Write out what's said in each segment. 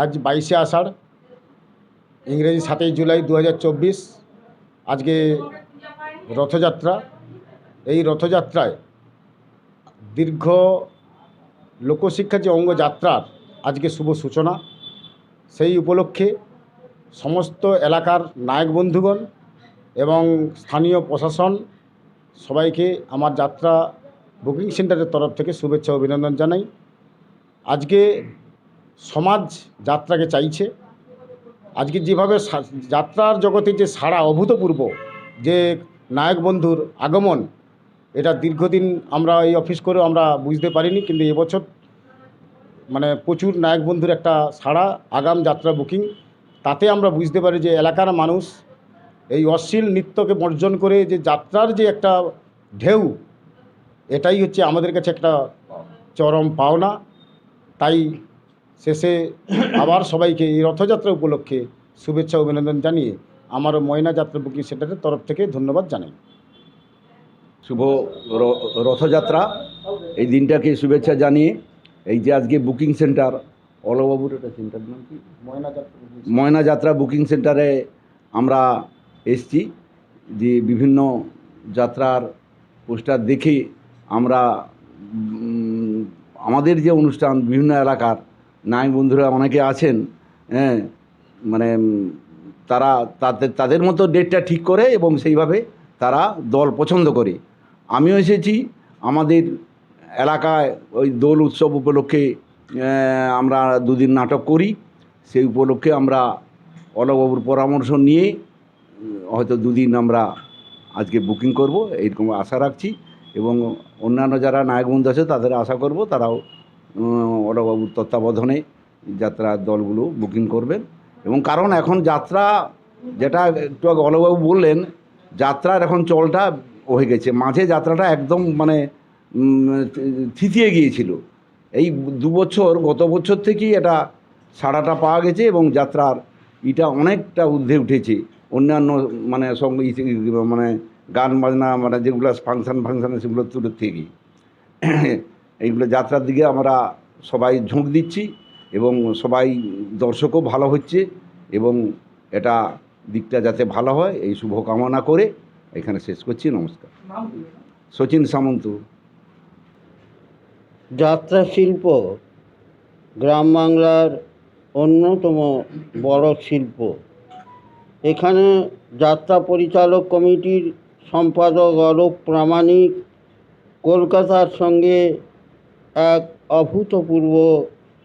আজ বাইশে আষাঢ়, ইংরেজি সাতই জুলাই দু হাজার চব্বিশ, আজকে রথযাত্রা। এই রথযাত্রায় দীর্ঘ লোকশিক্ষা যে অঙ্গযাত্রার আজকে শুভ সূচনা, সেই উপলক্ষে সমস্ত এলাকার নায়ক বন্ধুগণ এবং স্থানীয় প্রশাসন সবাইকে আমার যাত্রা বুকিং সেন্টারের তরফ থেকে শুভেচ্ছা অভিনন্দন জানাই। আজকে সমাজ যাত্রাকে চাইছে। আজকে যেভাবে যাত্রার জগতে যে সারা অভূতপূর্ব যে নায়ক বন্ধুর আগমন, এটা দীর্ঘদিন আমরা এই অফিস করেও আমরা বুঝতে পারিনি, কিন্তু এবছর মানে প্রচুর নায়ক বন্ধুর একটা সাড়া আগাম যাত্রা বুকিং। তাতে আমরা বুঝতে পারি যে এলাকার মানুষ এই অশ্লীল নৃত্যকে বর্জন করে যে যাত্রার যে একটা ঢেউ, এটাই হচ্ছে আমাদের কাছে একটা চরম পাওনা। তাই শেষে আবার সবাইকে এই রথযাত্রা উপলক্ষে শুভেচ্ছা অভিনন্দন জানিয়ে আমার ময়না যাত্রা বুকিং সেন্টারের তরফ থেকে ধন্যবাদ জানাই। শুভ রথযাত্রা। এই দিনটাকে শুভেচ্ছা জানিয়ে এই যে আজকে বুকিং সেন্টার অলবাবুর এটা সেন্টার নাম কি? ময়না যাত্রা বুকিং ময়না যাত্রা বুকিং সেন্টারে আমরা এসছি। যে বিভিন্ন যাত্রার পোস্টার দেখে আমরা আমাদের যে অনুষ্ঠান বিভিন্ন এলাকার নায়ক বন্ধুরা, অনেকে আছেন হ্যাঁ মানে তারা তাদের তাদের মতো ডেটটা ঠিক করে এবং সেইভাবে তারা দল পছন্দ করে। আমিও এসেছি, আমাদের এলাকায় ওই দোল উৎসব উপলক্ষে আমরা দুদিন নাটক করি। সেই উপলক্ষে আমরা অলবাবুর পরামর্শ নিয়ে, হয়তো দুদিন আমরা আজকে বুকিং করব, এইরকম আশা রাখছি। এবং অন্যান্য যারা নায়ক বন্ধু আছে, তাদের আশা করব তারাও অলবাবুর তত্ত্বাবধানে যাত্রার দলগুলো বুকিং করবেন এবং কারণ এখন যাত্রা যেটা একটু আগে অলবাবু বললেন, যাত্রার এখন চলটা হয়ে গেছে। মাঝে যাত্রাটা একদম মানে থিতিয়ে গিয়েছিল। এই দু বছর, গত বছর থেকেই এটা সাড়াটা পাওয়া গেছে এবং যাত্রার এটা অনেকটা ঊর্ধ্বে উঠেছে। অন্যান্য মানে সঙ্গে মানে গান বাজনা মানে যেগুলো ফাংশন ফাংশান সেগুলো তুলে থেকে এইগুলো যাত্রার দিকে আমরা সবাই ঝোঁক দিচ্ছি এবং সবাই দর্শকও ভালো হচ্ছে এবং এটা দিকটা যাতে ভালো হয়, এই শুভকামনা করে এখানে শেষ করছি, নমস্কার। সচিন সামন্ত। যাত্রা শিল্প গ্রাম বাংলার অন্যতম বড় শিল্প। এখানে যাত্রা পরিচালক কমিটির সম্পাদক অলোক প্রামাণিক কলকাতার সঙ্গে এক অভূতপূর্ব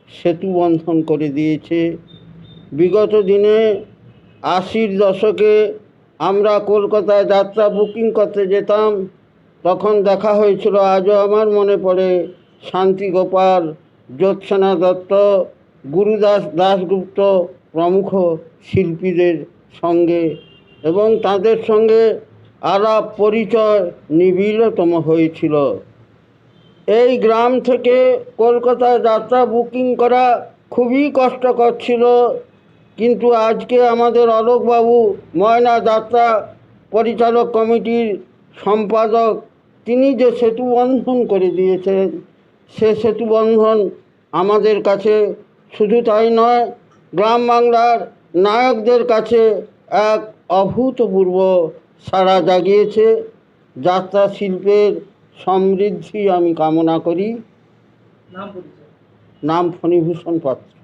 সেতু বন্ধন করে দিয়েছে। বিগত দিনে আশির দশকে আমরা কলকাতায় যাত্রা বুকিং করতে যেতাম, তখন দেখা হয়েছিল আজও আমার মনে পড়ে শান্তি গোপাল জ্যোৎসনা দত্ত, গুরুদাস দাশগুপ্ত প্রমুখ শিল্পীদের সঙ্গে এবং তাদের সঙ্গে আলাপ পরিচয় নিবিড়তম হয়েছিল। এই গ্রাম থেকে কলকাতায় যাত্রা বুকিং করা খুবই কষ্টকর ছিল। কিন্তু আজকে আমাদের অলোকবাবু ময়না যাত্রা পরিচালক কমিটির সম্পাদক, তিনি যে সেতু বন্ধন করে দিয়েছেন, সে সেতু বন্ধন আমাদের কাছে শুধু তাই নয়, গ্রাম বাংলার নায়কদের কাছে এক অভূতপূর্ব সাড়া জাগিয়েছে। যাত্রা শিল্পের সমৃদ্ধি আমি কামনা করি। নাম ফণীভূষণ পাত্র।